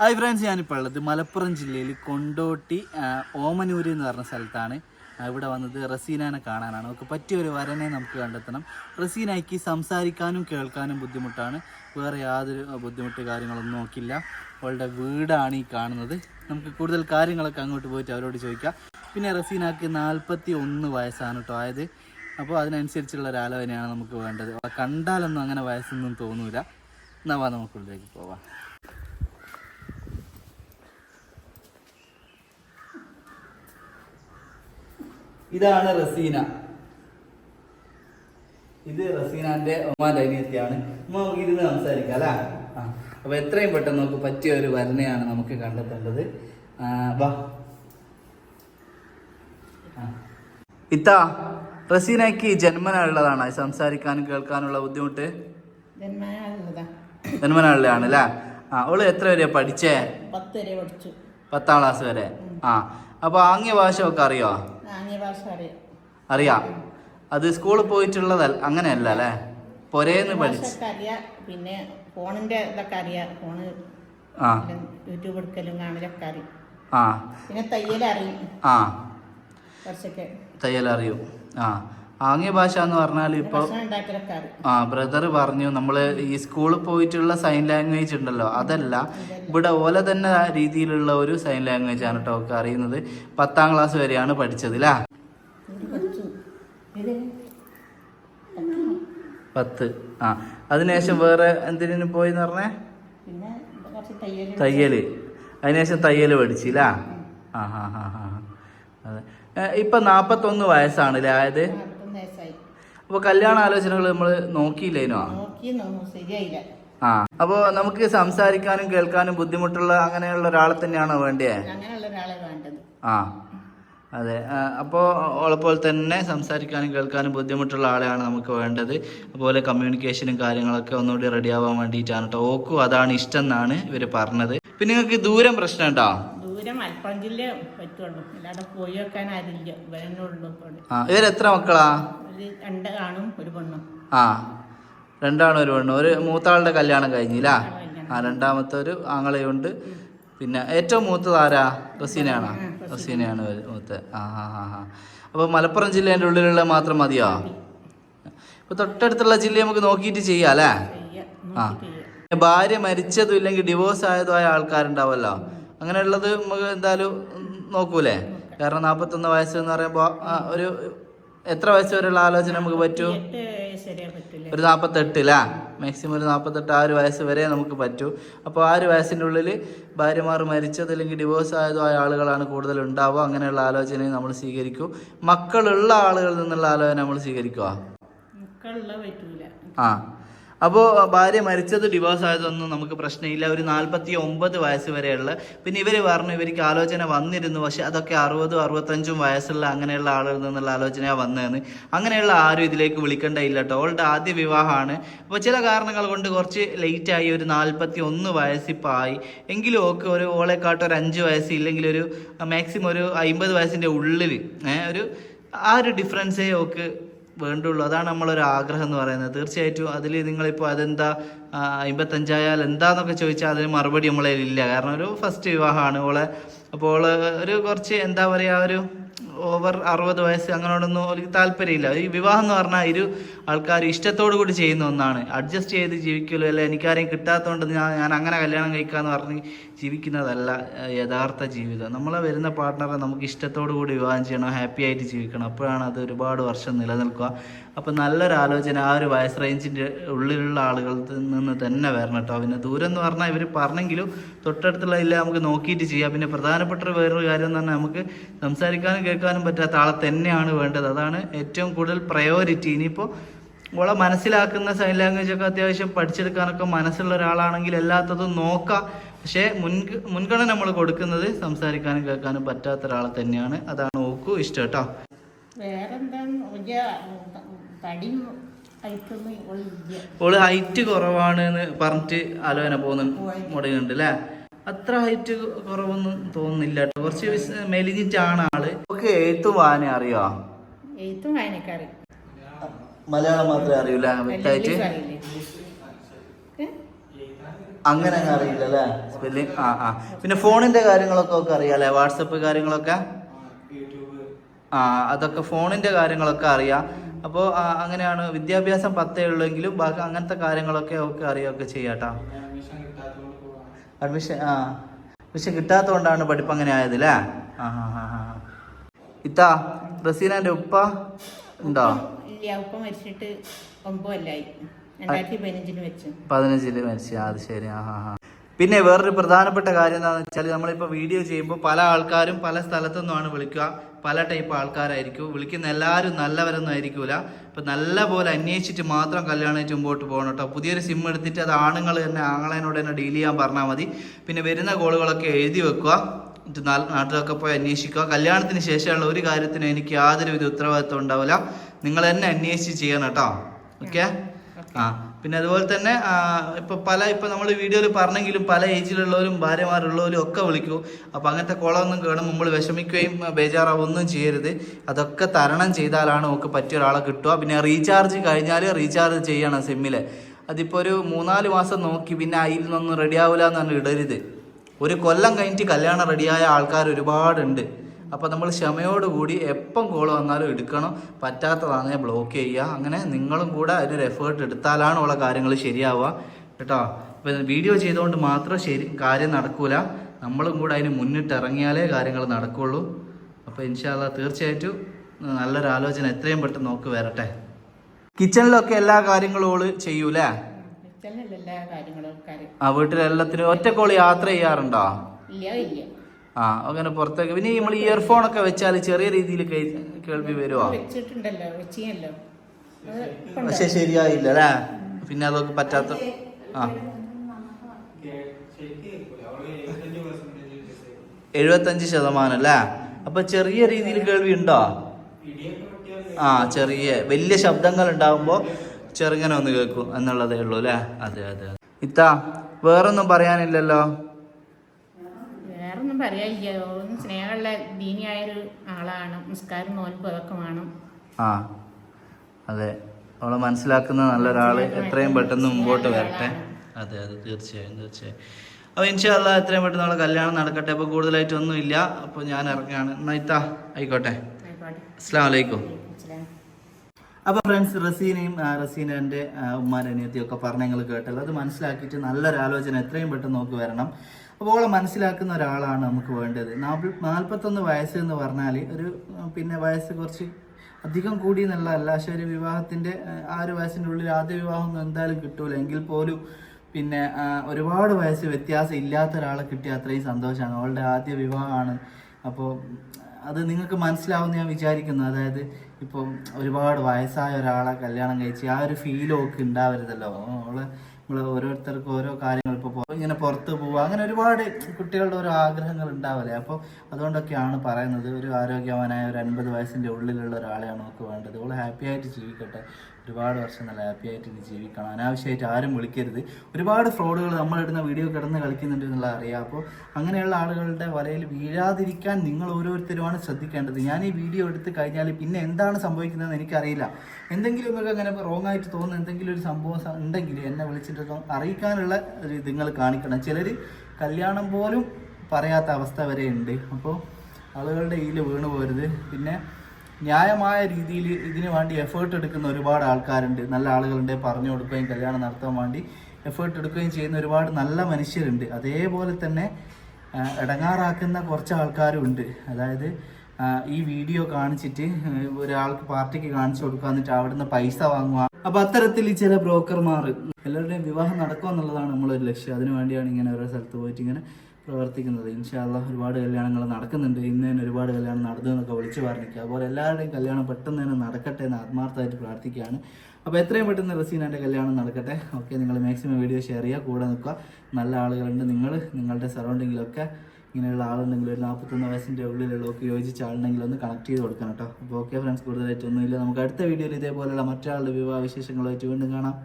Hi friends ഞാനിപ്പോൾ ഉള്ളത് മലപ്പുറം ജില്ലയിൽ കൊണ്ടോട്ടി ഓമനൂരി എന്ന് പറഞ്ഞ സ്ഥലത്താണ്. ഇവിടെ വന്നത് റസീനാനെ കാണാനാണ്. നമുക്ക് പറ്റിയ ഒരു വരനെ നമുക്ക് കണ്ടെത്തണം. റസീനയ്ക്ക് സംസാരിക്കാനും കേൾക്കാനും ബുദ്ധിമുട്ടാണ്. വേറെ യാതൊരു ബുദ്ധിമുട്ട് കാര്യങ്ങളൊന്നും നോക്കില്ല. അവളുടെ വീടാണ് ഈ കാണുന്നത്. നമുക്ക് കൂടുതൽ കാര്യങ്ങളൊക്കെ അങ്ങോട്ട് പോയിട്ട് അവരോട് ചോദിക്കാം. പിന്നെ റസീനാക്ക് നാൽപ്പത്തി ഒന്ന് വയസ്സാണ് കേട്ടോ ആയത്. അപ്പോൾ അതിനനുസരിച്ചുള്ള ഒരു ആലോചനയാണ് നമുക്ക് വേണ്ടത്. കണ്ടാലൊന്നും അങ്ങനെ വയസ്സൊന്നും തോന്നൂല. എന്നാ നമുക്കുള്ളിലേക്ക് പോവാം. ഇതാണ് റസീന. ഇത് റസീനാന്റെ ഉമ്മാന്റെ അനിയത്തിയാണ്. ഉമ്മ നമുക്ക് ഇരുന്ന് സംസാരിക്കാം അല്ലേ? അപ്പൊ എത്രയും പെട്ടെന്ന് നമുക്ക് പറ്റിയ ഒരു വരനെയാണ് നമുക്ക് കണ്ടെത്തേണ്ടത്. വാ. ഇത്ത റസീനയ്ക്ക് ജന്മനാളുള്ളതാണ് സംസാരിക്കാനും കേൾക്കാനുള്ള ബുദ്ധിമുട്ട്? ജന്മനാളിലാണ് അല്ലെ? ആ അവൾ എത്ര വരെയാ പഠിച്ചേ? പത്ത് വരെ പഠിച്ചു. പത്താം ക്ലാസ് വരെ. ആ അപ്പൊ ആംഗ്യ ഭാഷ ഒക്കെ അറിയോ? അറിയാം. അറിയാം. അത് സ്കൂളിൽ പോയിട്ടുള്ളതല്ല അങ്ങനെയല്ല അല്ലേ? പൊരേന്ന് പഠിച്ചു. പിന്നെ ഫോണിന്റെ ഇതൊക്കെ അറിയാം. ഫോണ് ആ. യൂട്യൂബ് എടുക്കലും കാണലൊക്കെ അറിയും. ആ. പിന്നെ തയ്യലറിയും. ആ. കുറച്ചൊക്കെ. തയ്യൽ അറിയും ആ. ആംഗ്യ ഭാഷ എന്ന് പറഞ്ഞാൽ ഇപ്പോൾ അറിയും ആ ബ്രദർ പറഞ്ഞു നമ്മൾ ഈ സ്കൂളിൽ പോയിട്ടുള്ള സൈൻ ലാംഗ്വേജ് ഉണ്ടല്ലോ അതല്ല ഇവിടെ ഓല തന്നെ രീതിയിലുള്ള ഒരു സൈൻ ലാംഗ്വേജ് ആണ് കേട്ടോ ഒക്കെ അറിയുന്നത്. പത്താം ക്ലാസ് വരെയാണ് പഠിച്ചത് അല്ലേ പത്ത്. ആ അതിനുശേഷം വേറെ എന്തിനു പോയി എന്ന് പറഞ്ഞേ തയ്യൽ തയ്യൽ അതിനുശേഷം തയ്യൽ പഠിച്ചില്ല ആ ഹാ ഹാ ഹാ അതെ. ഇപ്പൊ നാപ്പത്തൊന്ന് വയസ്സാണ് അല്ലേ ആയത്? അപ്പൊ കല്യാണ ആലോചനകൾ നമ്മൾ നോക്കിയില്ലേനോ? ശരിയായില്ല. ആ അപ്പോ നമുക്ക് സംസാരിക്കാനും കേൾക്കാനും ബുദ്ധിമുട്ടുള്ള അങ്ങനെയുള്ള ഒരാളെ തന്നെയാണോ വേണ്ടേ ആ അതെ. അപ്പോൾ അപ്പോ ഉള്ളപ്പോൾ തന്നെ സംസാരിക്കാനും കേൾക്കാനും ബുദ്ധിമുട്ടുള്ള ആളെയാണ് നമുക്ക് വേണ്ടത്. അതുപോലെ കമ്മ്യൂണിക്കേഷനും കാര്യങ്ങളൊക്കെ ഒന്നുകൂടി റെഡി ആവാൻ വേണ്ടിയിട്ടാണ് കേട്ടോ ഓക്കും അതാണ് ഇഷ്ടം എന്നാണ് ഇവർ പറഞ്ഞത്. പിന്നെ നിങ്ങൾക്ക് ദൂരം പ്രശ്നം ഉണ്ടോ? ദൂരം മലപ്പുറം ജില്ല പറ്റുള്ളൂ. അല്ലാതെ പോയി വെക്കാൻ ആരില്ല ഇവരെന്നെ ഉള്ളൂ ഇപ്പോൾ ഇവരെത്ര മക്കളാ? ഒരു രണ്ട് ആണും ഒരു പെണ്ണും. ആ രണ്ടാണ് ഒരു പെണ്ണു. ഒരു മൂത്താളുടെ കല്യാണം കഴിഞ്ഞില്ല? ആ രണ്ടാമത്തെ ഒരു ആങ്ങളയുണ്ട്. പിന്നെ ഏറ്റവും മൂത്തത് ആരാ? റസീനയാണോ? റസീനയാണ് മൂത്ത. ആ ആ ആ ആ. അപ്പോൾ മലപ്പുറം ജില്ലേന്റെ ഉള്ളിലുള്ള മാത്രം മതിയോ? ഇപ്പൊ തൊട്ടടുത്തുള്ള ജില്ല നമുക്ക് നോക്കിയിട്ട് ചെയ്യാം അല്ലേ? ആ. ഭാര്യ മരിച്ചതും ഇല്ലെങ്കിൽ ഡിവോഴ്സ് ആയതുമായ ആയ ആൾക്കാരുണ്ടാവല്ലോ അങ്ങനെയുള്ളത് നമുക്ക് എന്തായാലും നോക്കൂലേ? കാരണം നാൽപ്പത്തൊന്ന് വയസ്സ് എന്ന് പറയുമ്പോൾ ഒരു എത്ര വയസ്സ് വരെയുള്ള ആലോചന നമുക്ക് പറ്റൂ? ഒരു നാൽപ്പത്തെട്ട് നാൽപ്പത്തെട്ടില്ല മാക്സിമം ഒരു നാൽപ്പത്തെട്ട് ആ ഒരു വയസ്സ് വരെ നമുക്ക് പറ്റൂ. അപ്പോൾ ആ ഒരു വയസ്സിന്റെ ഉള്ളിൽ ഭാര്യമാർ മരിച്ചത് അല്ലെങ്കിൽ ഡിവോഴ്സ് ആയതോ ആയ ആളുകളാണ് കൂടുതൽ ഉണ്ടാവുക. അങ്ങനെയുള്ള ആലോചനയും നമ്മൾ സ്വീകരിക്കൂ. മക്കളുള്ള ആളുകളിൽ നിന്നുള്ള ആലോചന നമ്മൾ സ്വീകരിക്കുക ആ. അപ്പോൾ ഭാര്യ മരിച്ചത് ഡിവോഴ്സ് ആയതൊന്നും നമുക്ക് പ്രശ്നമില്ല. ഒരു നാൽപ്പത്തി ഒമ്പത് വയസ്സ് വരെയുള്ള. പിന്നെ ഇവർ പറഞ്ഞു ഇവർക്ക് ആലോചന വന്നിരുന്നു. പക്ഷെ അതൊക്കെ അറുപതും അറുപത്തഞ്ചും വയസ്സുള്ള അങ്ങനെയുള്ള ആളുകളിൽ നിന്നുള്ള ആലോചനയാണ് വന്നതെന്ന്. അങ്ങനെയുള്ള ആരും ഇതിലേക്ക് വിളിക്കേണ്ട ഇല്ല കേട്ടോ അവളുടെ ആദ്യ വിവാഹമാണ്. അപ്പോൾ ചില കാരണങ്ങൾ കൊണ്ട് കുറച്ച് ലേറ്റായി ഒരു നാൽപ്പത്തി ഒന്ന് വയസ്സിപ്പോൾ ആയി. എങ്കിലും ഒക്കെ ഒരു ഓളെക്കാട്ട് ഒരു അഞ്ച് വയസ്സ് ഇല്ലെങ്കിൽ ഒരു മാക്സിമം ഒരു അമ്പത് വയസ്സിന്റെ ഉള്ളിൽ ഒരു ആ ഒരു ഡിഫറൻസേ ഒക്കെ വേണ്ടുള്ളൂ. അതാണ് നമ്മളൊരു ആഗ്രഹം എന്ന് പറയുന്നത്. തീർച്ചയായിട്ടും അതിൽ നിങ്ങളിപ്പോൾ അതെന്താ അമ്പത്തഞ്ചായാൽ എന്താന്നൊക്കെ ചോദിച്ചാൽ അതിന് മറുപടി നമ്മളെ ഇല്ല. കാരണം ഒരു ഫസ്റ്റ് വിവാഹമാണ്. ഓളെ അപ്പോൾ ഒരു കുറച്ച് എന്താ പറയുക ഒരു ഓവർ അറുപത് വയസ്സ് അങ്ങനെയോടൊന്നും അവർക്ക് താല്പര്യമില്ല. ഈ വിവാഹം എന്ന് പറഞ്ഞാൽ ഇരു ആൾക്കാർ ഇഷ്ടത്തോടു കൂടി ചെയ്യുന്ന ഒന്നാണ്. അഡ്ജസ്റ്റ് ചെയ്ത് ജീവിക്കുമല്ലോ അല്ലെ എനിക്കാരെയും കിട്ടാത്തതുകൊണ്ട് ഞാൻ ഞാൻ അങ്ങനെ കല്യാണം കഴിക്കാന്ന് പറഞ്ഞ് ജീവിക്കുന്നതല്ല യഥാർത്ഥ ജീവിതം. നമ്മളെ വരുന്ന പാർട്ട്ണറെ നമുക്ക് ഇഷ്ടത്തോടു കൂടി വിവാഹം ചെയ്യണം ഹാപ്പി ആയിട്ട് ജീവിക്കണം അപ്പോഴാണ് അത് ഒരുപാട് വർഷം നിലനിൽക്കുക. അപ്പം നല്ലൊരു ആലോചന ആ ഒരു വയസ്സ് റേഞ്ചിന്റെ ഉള്ളിലുള്ള ആളുകളിൽ നിന്ന് തന്നെ വരണം കേട്ടോ. പിന്നെ ദൂരം എന്ന് പറഞ്ഞാൽ ഇവർ പറഞ്ഞെങ്കിലും തൊട്ടടുത്തുള്ള ഇല്ല നമുക്ക് നോക്കിയിട്ട് ചെയ്യാം. പിന്നെ പ്രധാനപ്പെട്ട വേറൊരു കാര്യം എന്ന് പറഞ്ഞാൽ നമുക്ക് സംസാരിക്കാനും കേൾക്കാനും പറ്റാത്ത ആളെ തന്നെയാണ് വേണ്ടത്. അതാണ് ഏറ്റവും കൂടുതൽ പ്രയോറിറ്റി ഇനിയിപ്പോൾ ഓളെ മനസ്സിലാക്കുന്ന സൈൻ ലാംഗ്വേജ് ഒക്കെ അത്യാവശ്യം പഠിച്ചെടുക്കാനൊക്കെ മനസ്സുള്ള ഒരാളാണെങ്കിൽ എല്ലാത്തതും നോക്കാം. പക്ഷേ മുൻ മുൻഗണന നമ്മൾ കൊടുക്കുന്നത് സംസാരിക്കാനും കേൾക്കാനും പറ്റാത്ത ഒരാളെ തന്നെയാണ്. അതാണ് ഓക്കു ഇഷ്ടം കേട്ടോ. ഓൾ ഹൈറ്റ് കുറവാണ് എന്ന് പറഞ്ഞിട്ട് ആലോചന പോകുന്ന മുടങ്ങുന്നുണ്ട് അല്ലേ? അത്ര ഹൈറ്റ് കുറവൊന്നും തോന്നുന്നില്ല കേട്ടോ. കുറച്ച് മെലിഞ്ഞിട്ടാണ് ആൾ. ഓക്കെ എഴുത്തും വായന അറിയോ? എഴുത്തും വായനക്കാർ മലയാളം മാത്രമേ അറിയൂല വ്യക്തമായിട്ട്? അങ്ങനെ അങ്ങ് അറിയില്ല അല്ലേ സ്പെല്ലിംഗ് ആ ആ. പിന്നെ ഫോണിന്റെ കാര്യങ്ങളൊക്കെ ഒക്കെ അറിയാലേ വാട്സപ്പ് കാര്യങ്ങളൊക്കെ? ആ അതൊക്കെ ഫോണിന്റെ കാര്യങ്ങളൊക്കെ അറിയാം. അപ്പോ അങ്ങനെയാണ്. വിദ്യാഭ്യാസം പത്തേ ഉള്ളെങ്കിലും ബാക്കി അങ്ങനത്തെ കാര്യങ്ങളൊക്കെ ഒക്കെ അറിയുകയൊക്കെ ചെയ്യാട്ടോ അഡ്മിഷൻ ആ. അഡ്മിഷൻ കിട്ടാത്തതുകൊണ്ടാണ് പഠിപ്പ് അങ്ങനെ ആയത് അല്ലേ ആ ഹാ ഇത്താ റസീനാന്റെ ഉപ്പ ഉണ്ടോ? ഇല്ല ഉപ്പ മരിച്ചിട്ട് ഒമ്പത് പതിനഞ്ചിൽ മരിച്ചു. അത് ശരി. ആ ഹാ പിന്നെ വേറൊരു പ്രധാനപ്പെട്ട കാര്യം എന്താണെന്ന് വെച്ചാൽ നമ്മളിപ്പോൾ വീഡിയോ ചെയ്യുമ്പോൾ പല ആൾക്കാരും പല സ്ഥലത്തു നിന്നുമാണ് വിളിക്കുക. പല ടൈപ്പ് ആൾക്കാരായിരിക്കും. വിളിക്കുന്ന എല്ലാവരും നല്ലവരൊന്നും ആയിരിക്കില്ല അപ്പം നല്ല പോലെ അന്വേഷിച്ചിട്ട് മാത്രം കല്യാണമായിട്ട് മുമ്പോട്ട് പോകണം കേട്ടോ. പുതിയൊരു സിം എടുത്തിട്ട് അത് ആണുങ്ങൾ തന്നെ ആങ്ങളേനോട് തന്നെ ഡീൽ ചെയ്യാൻ പറഞ്ഞാൽ മതി. പിന്നെ വരുന്ന കോളുകളൊക്കെ എഴുതി വെക്കുക. നാട്ടിലൊക്കെ പോയി അന്വേഷിക്കുക. കല്യാണത്തിന് ശേഷമുള്ള ഒരു കാര്യത്തിനും എനിക്ക് യാതൊരുവിധ ഉത്തരവാദിത്വം ഉണ്ടാവില്ല. നിങ്ങൾ തന്നെ അന്വേഷിച്ച് ചെയ്യണം കേട്ടോ. ഓക്കെ? ആ പിന്നെ അതുപോലെ തന്നെ ഇപ്പൊ പല ഇപ്പൊ നമ്മൾ വീഡിയോയിൽ പറഞ്ഞെങ്കിലും പല ഏജിലുള്ളവരും ഭാര്യമാരുള്ളവരും ഒക്കെ വിളിക്കൂ. അപ്പൊ അങ്ങനത്തെ കോളമൊന്നും കാണും നമ്മൾ വിഷമിക്കുകയും ബേജാറാവുകയൊന്നും ചെയ്യരുത്. അതൊക്കെ തരണം ചെയ്താലാണ് നമുക്ക് പറ്റിയ ഒരാളെ കിട്ടുക. പിന്നെ റീചാർജ് കഴിഞ്ഞാൽ റീചാർജ് ചെയ്യണം സിമ്മിൽ. അതിപ്പോ ഒരു മൂന്നാൽ മാസം നോക്കി പിന്നെ അതിൽ നിന്നൊന്നും റെഡിയാവില്ല എന്ന് ഇടരുത്. ഒരു കൊല്ലം കഴിഞ്ഞിട്ട് കല്യാണം റെഡിയായ ആൾക്കാർ ഒരുപാടുണ്ട്. അപ്പോൾ നമ്മൾ ക്ഷമയോടുകൂടി എപ്പം കോൾ വന്നാലും എടുക്കണം. പറ്റാത്തതാണ് ബ്ലോക്ക് ചെയ്യുക. അങ്ങനെ നിങ്ങളും കൂടെ അതിനൊരു എഫേർട്ട് എടുത്താലാണ് ഉള്ള കാര്യങ്ങൾ ശരിയാവുക. കേട്ടോ? ഇപ്പം വീഡിയോ ചെയ്തുകൊണ്ട് മാത്രം ശരി കാര്യം നടക്കൂല. നമ്മളും കൂടെ അതിന് മുന്നിട്ട് ഇറങ്ങിയാലേ കാര്യങ്ങൾ നടക്കുള്ളൂ. അപ്പോൾ ഇൻഷാല്ല തീർച്ചയായിട്ടും നല്ലൊരു ആലോചന എത്രയും പെട്ടെന്ന് നോക്ക് വരട്ടെ. കിച്ചണിലൊക്കെ എല്ലാ കാര്യങ്ങളും ഓൾ ചെയ്യൂലേ? ആ വീട്ടിലെല്ലാത്തിനും ഒറ്റക്കോൾ യാത്ര ചെയ്യാറുണ്ടോ? ഇല്ല ഇല്ല. ആ അങ്ങനെ പുറത്തേക്ക്. പിന്നെ നമ്മൾ ഇയർഫോൺ ഒക്കെ വെച്ചാൽ ചെറിയ രീതിയിൽ കേൾവി വരുമോ ഉണ്ടോ? പക്ഷെ ശരിയായില്ല അല്ലേ? പിന്നെ അതൊക്കെ പറ്റാത്ത ആ. എഴുപത്തഞ്ച് ശതമാനം അല്ലേ? അപ്പൊ ചെറിയ രീതിയിൽ കേൾവി ഉണ്ടോ? ആ ചെറിയ വലിയ ശബ്ദങ്ങൾ ഉണ്ടാവുമ്പോ ചെറുങ്ങനെ ഒന്ന് കേൾക്കും എന്നുള്ളതേ ഉള്ളൂ അല്ലേ? അതെ അതെ. ഇത്താ വേറൊന്നും പറയാനില്ലല്ലോ? വേറൊന്നും പറയാനില്ല. ഒന്ന് സ്നേഹമുള്ള ദീനിയായൊരു ആളാണ്. നിസ്കാരം നോൻപ് അതൊക്കെ വേണം. ആ അതെ. അവളെ മനസ്സിലാക്കുന്ന നല്ലൊരാൾ എത്രയും പെട്ടെന്ന് മുമ്പോട്ട് വരട്ടെ. അതെ അതെ. തീർച്ചയായും തീർച്ചയായും. അപ്പോൾ ഇൻഷാല്ല എത്രയും പെട്ടെന്ന് അവളെ കല്യാണം നടക്കട്ടെ. അപ്പോൾ കൂടുതലായിട്ടൊന്നും ഇല്ല അപ്പോൾ ഞാൻ ഇറങ്ങുകയാണ് നൈത്താ ആയിക്കോട്ടെ. അസ്സാം വലൈക്കും അപ്പോൾ ഫ്രണ്ട്സ് റസീനയും റസീനന്റെ ഉമ്മാന്റെ അനിയത്തിയൊക്കെ പറഞ്ഞ നിങ്ങൾ കേട്ടല്ലോ. അത് മനസ്സിലാക്കിയിട്ട് നല്ലൊരു ആലോചന എത്രയും പെട്ടെന്ന് നോക്കി വരണം. അപ്പോൾ അവളെ മനസ്സിലാക്കുന്ന ഒരാളാണ് നമുക്ക് വേണ്ടത്. നാപ്പ- നാൽപ്പത്തൊന്ന് വയസ്സ് എന്ന് പറഞ്ഞാൽ ഒരു പിന്നെ വയസ്സ് കുറച്ച് അധികം കൂടി എന്നുള്ള അല്ല പക്ഷേ ഒരു വിവാഹത്തിന്റെ ആ ഒരു വയസ്സിന്റെ ഉള്ളിൽ ആദ്യ വിവാഹം എന്തായാലും കിട്ടൂല. എങ്കിൽ പോലും പിന്നെ ഒരുപാട് വയസ്സ് വ്യത്യാസം ഇല്ലാത്ത ഒരാളെ കിട്ടിയ അത്രയും സന്തോഷമാണ് അവളുടെ ആദ്യ വിവാഹമാണ്. അപ്പോൾ അത് നിങ്ങൾക്ക് മനസ്സിലാവുമെന്ന് ഞാൻ വിചാരിക്കുന്നു. അതായത് ഇപ്പം ഒരുപാട് വയസ്സായ ഒരാളെ കല്യാണം കഴിച്ച് ആ ഒരു ഫീലും ഒക്കെ ഉണ്ടാവരുതല്ലോ. അവൾ നമ്മൾ ഓരോരുത്തർക്കും ഓരോ കാര്യങ്ങൾ ഇപ്പോൾ ഇങ്ങനെ പുറത്ത് പോവുക അങ്ങനെ ഒരുപാട് കുട്ടികളുടെ ഓരോ ആഗ്രഹങ്ങൾ ഉണ്ടാവില്ലേ? അപ്പോൾ അതുകൊണ്ടൊക്കെയാണ് പറയുന്നത് ഒരു ആരോഗ്യവാനായ ഒരു അൻപത് വയസ്സിന്റെ ഉള്ളിലുള്ള ഒരാളെയാണ് നമുക്ക് വേണ്ടത്. അവൾ ഹാപ്പി ആയിട്ട് ജീവിക്കട്ടെ. ഒരുപാട് വർഷം നല്ല ഹാപ്പി ആയിട്ട് ഇനി ജീവിക്കണം. അനാവശ്യമായിട്ട് ആരും വിളിക്കരുത്. ഒരുപാട് ഫ്രോഡുകൾ നമ്മളിടുന്ന വീഡിയോ കിടന്ന് കളിക്കുന്നുണ്ട് എന്നുള്ളത് അറിയാം. അപ്പോൾ അങ്ങനെയുള്ള ആളുകളുടെ വലയിൽ വീഴാതിരിക്കാൻ നിങ്ങൾ ഓരോരുത്തരുമാണ് ശ്രദ്ധിക്കേണ്ടത്. ഞാൻ ഈ വീഡിയോ എടുത്ത് കഴിഞ്ഞാൽ പിന്നെ എന്താണ് സംഭവിക്കുന്നതെന്ന് എനിക്കറിയില്ല. എന്തെങ്കിലും ഇവർക്ക് അങ്ങനെ റോങ് ആയിട്ട് തോന്നുന്ന എന്തെങ്കിലും ഒരു സംഭവം ഉണ്ടെങ്കിൽ എന്നെ വിളിച്ചിട്ട് അറിയിക്കാനുള്ള ഒരു ഇതുങ്ങൾ കാണിക്കണം. ചിലർ കല്യാണം പോലും പറയാത്ത അവസ്ഥ വരെ ഉണ്ട്. അപ്പോൾ ആളുകളുടെ കയ്യിൽ വീണ് പോരുത്. പിന്നെ ന്യായമായ രീതിയിൽ ഇതിന് വേണ്ടി എഫേർട്ട് എടുക്കുന്ന ഒരുപാട് ആൾക്കാരുണ്ട്. നല്ല ആളുകളുണ്ട്. പറഞ്ഞു കൊടുക്കുകയും കല്യാണം നടത്താൻ വേണ്ടി എഫേർട്ട് എടുക്കുകയും ചെയ്യുന്ന ഒരുപാട് നല്ല മനുഷ്യരുണ്ട്. അതേപോലെ തന്നെ ഇടങ്ങാറാക്കുന്ന കുറച്ച് ആൾക്കാരും ഉണ്ട് അതായത് ഈ വീഡിയോ കാണിച്ചിട്ട് ഒരാൾക്ക് പാർട്ടിക്ക് കാണിച്ചു കൊടുക്കുക എന്നിട്ട് അവിടുന്ന് പൈസ വാങ്ങുക. അപ്പൊ അത്തരത്തിൽ ചില ബ്രോക്കർമാർ എല്ലാവരുടെയും വിവാഹം നടക്കുക എന്നുള്ളതാണ് നമ്മളൊരു ലക്ഷ്യം. അതിനു വേണ്ടിയാണ് ഇങ്ങനെ ഓരോ സ്ഥലത്ത് പോയിട്ട് ഇങ്ങനെ പ്രവർത്തിക്കുന്നത്. ഇൻഷാല്ല ഒരുപാട് കല്യാണങ്ങൾ നടക്കുന്നുണ്ട്. ഇന്ന് തന്നെ ഒരുപാട് കല്യാണം നടന്നു എന്നൊക്കെ വിളിച്ചു പറഞ്ഞിരിക്കുക. അതുപോലെ എല്ലാവരുടെയും കല്യാണം പെട്ടെന്ന് തന്നെ നടക്കട്ടെ എന്ന് ആത്മാർത്ഥമായിട്ട് പ്രാർത്ഥിക്കുകയാണ്. അപ്പോൾ എത്രയും പെട്ടെന്ന് റസീനാന്റെ കല്യാണം നടക്കട്ടെ. ഓക്കെ നിങ്ങൾ മാക്സിമം വീഡിയോ ഷെയർ ചെയ്യുക. കൂടെ നിൽക്കുക. നല്ല ആളുകളുണ്ട് നിങ്ങൾ. നിങ്ങളുടെ സറൗണ്ടിങ്ങിലൊക്കെ ഇങ്ങനെയുള്ള ആളുണ്ടെങ്കിൽ ഒരു നാൽപ്പത്തൊന്ന് വയസ്സിന്റെ ഉള്ളിലുള്ളതൊക്കെ യോജിച്ച ആളുണ്ടെങ്കിൽ ഒന്ന് കണക്ട് ചെയ്ത് കൊടുക്കണം കേട്ടോ. അപ്പോൾ ഓക്കെ ഫ്രണ്ട്സ് കൂടുതലായിട്ടൊന്നുമില്ല. നമുക്ക് അടുത്ത വീഡിയോയിൽ ഇതേപോലെയുള്ള മറ്റൊരാളുടെ വിവാഹ വിശേഷങ്ങളായിട്ട് വീണ്ടും കാണാം.